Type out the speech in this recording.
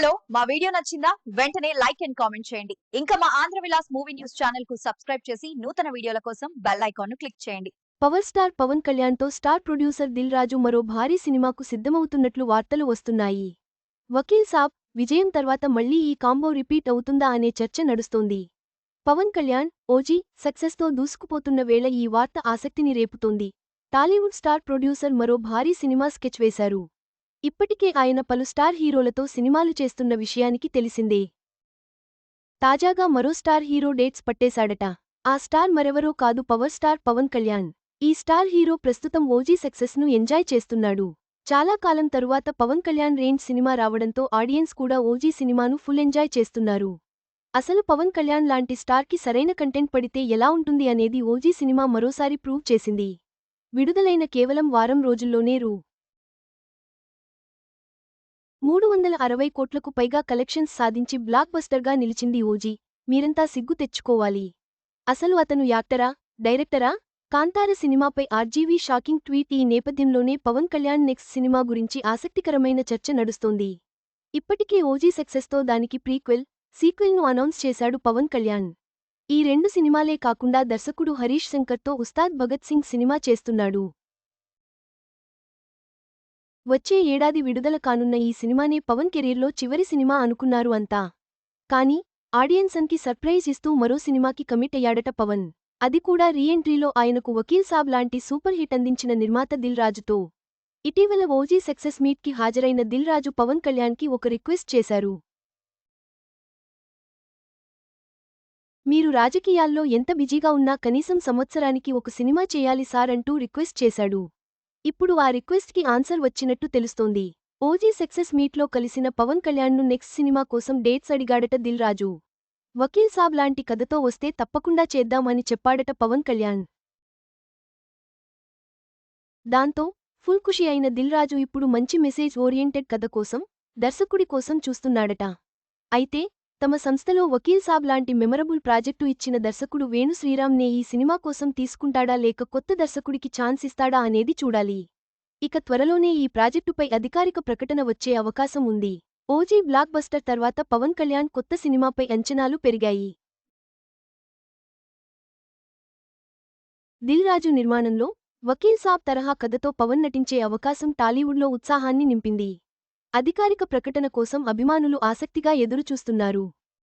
Hello మా video నచ్చిందా? వెంటనే లైక్ అండ్ కామెంట్ చేయండి. ఇంకా మా ఆంధ్ర విలాస్ మూవీ న్యూస్ ఛానల్కు సబ్స్క్రైబ్ చేసి నూతన వీడియోల కోసం బెల్ ఐకాన్ను క్లిక్ చేయండి. పవర్ స్టార్ పవన్ కళ్యాణ్తో స్టార్ ప్రొడ్యూసర్ దిల్ రాజు మరో భారీ సినిమాకు సిద్ధమవుతున్నట్లు వార్తలు వస్తున్నాయి. వకీల్ సాబ్ విజయం తర్వాత మళ్ళీ ఈ కాంబో రిపీట్ అవుతుందా అనే చర్చ నడుస్తోంది. పవన్ కళ్యాణ్ ఓజీ సక్సెస్తో దూసుకుపోతున్న వేళ ఈ వార్త ఆసక్తిని రేపుతోంది. టాలీవుడ్ స్టార్ ప్రొడ్యూసర్ మరో భారీ సినిమా స్కెచ్ వేశారు. ఇప్పటికే ఆయన పలు స్టార్ హీరోలతో సినిమాలు చేస్తున్న విషయానికి తెలిసిందే. తాజాగా మరో స్టార్ హీరో డేట్స్ పట్టేశాడట. ఆ స్టార్ మరెవరో కాదు పవర్ స్టార్ పవన్ కళ్యాణ్. ఈ స్టార్ హీరో ప్రస్తుతం ఓజీ సక్సెస్ను ఎంజాయ్ చేస్తున్నాడు. చాలా కాలం తరువాత పవన్ కళ్యాణ్ రేంజ్ సినిమా రావడంతో ఆడియన్స్ కూడా ఓజీ సినిమాను ఫుల్ ఎంజాయ్ చేస్తున్నారు. అసలు పవన్ కళ్యాణ్ లాంటి స్టార్కి సరైన కంటెంట్ పడితే ఎలా ఉంటుంది అనేది ఓజీ సినిమా మరోసారి ప్రూవ్ చేసింది. విడుదలైన కేవలం వారం రోజుల్లోనే రూ. మూడు వందల అరవై కోట్లకు పైగా కలెక్షన్స్ సాధించి బ్లాక్ బస్టర్గా నిలిచింది ఓజీ. మీరంతా సిగ్గు తెచ్చుకోవాలి. అసలు అతను యాక్టరా డైరెక్టరా? కాంతార సినిమాపై ఆర్జీవీ షాకింగ్ ట్వీట్ ఈ నేపథ్యంలోనే పవన్ కళ్యాణ్ నెక్స్ట్ సినిమా గురించి ఆసక్తికరమైన చర్చ నడుస్తోంది. ఇప్పటికే ఓజీ సక్సెస్తో దానికి ప్రీక్వెల్ సీక్వెల్ను అనౌన్స్ చేశాడు పవన్ కళ్యాణ్. ఈ రెండు సినిమాలే కాకుండా దర్శకుడు హరీష్ శంకర్తో ఉస్తాద్ భగత్ సింగ్ సినిమా చేస్తున్నాడు. వచ్చే ఏడాది విడుదల కానున్న ఈ సినిమానే పవన్ కెరీర్లో చివరి సినిమా అనుకున్నారు అంతా. కానీ ఆడియన్సన్కి సర్ప్రైజ్ ఇస్తూ మరో సినిమాకి కమిట్ అయ్యాడట పవన్. అది కూడా రీఎంట్రీలో ఆయనకు వకీల్ సాబ్ లాంటి సూపర్ హిట్ అందించిన నిర్మాత దిల్ రాజుతో. ఇటీవల ఓజీ సక్సెస్ మీట్కి హాజరైన దిల్ రాజు పవన్ కళ్యాణ్కి ఒక రిక్వెస్ట్ చేశారు. మీరు రాజకీయాల్లో ఎంత బిజీగా ఉన్నా కనీసం సంవత్సరానికి ఒక సినిమా చేయాలి సార్ అంటూ రిక్వెస్ట్ చేశాడు. ఇప్పుడు ఆ రిక్వెస్ట్కి ఆన్సర్ వచ్చినట్టు తెలుస్తోంది. ఓజీ సక్సెస్ మీట్లో కలిసిన పవన్ కళ్యాణ్ను నెక్స్ట్ సినిమా కోసం డేట్స్ అడిగాడట దిల్ రాజు. వకీల్ సాబ్ లాంటి కథతో వస్తే తప్పకుండా చేద్దామని చెప్పాడట పవన్ కళ్యాణ్. దాంతో ఫుల్ ఖుషి అయిన దిల్ రాజు ఇప్పుడు మంచి మెసేజ్ ఓరియంటెడ్ కథ కోసం దర్శకుడి కోసం చూస్తున్నాడట. అయితే తమ సంస్థలో వకీల్ సాబ్ లాంటి మెమరబుల్ ప్రాజెక్టు ఇచ్చిన దర్శకుడు వేణు శ్రీరామ్నే ఈ సినిమా కోసం తీసుకుంటాడా లేక కొత్త దర్శకుడికి ఛాన్స్ ఇస్తాడా అనేది చూడాలి. ఇక త్వరలోనే ఈ ప్రాజెక్టుపై అధికారిక ప్రకటన వచ్చే అవకాశం ఉంది. ఓజీ బ్లాక్ బస్టర్ తర్వాత పవన్ కళ్యాణ్ కొత్త సినిమాపై అంచనాలు పెరిగాయి. దిల్ రాజు నిర్మాణంలో వకీల్ సాబ్ తరహా కథతో పవన్ నటించే అవకాశం టాలీవుడ్లో ఉత్సాహాన్ని నింపింది. అధికారిక ప్రకటన కోసం అభిమానులు ఆసక్తిగా ఎదురుచూస్తున్నారు.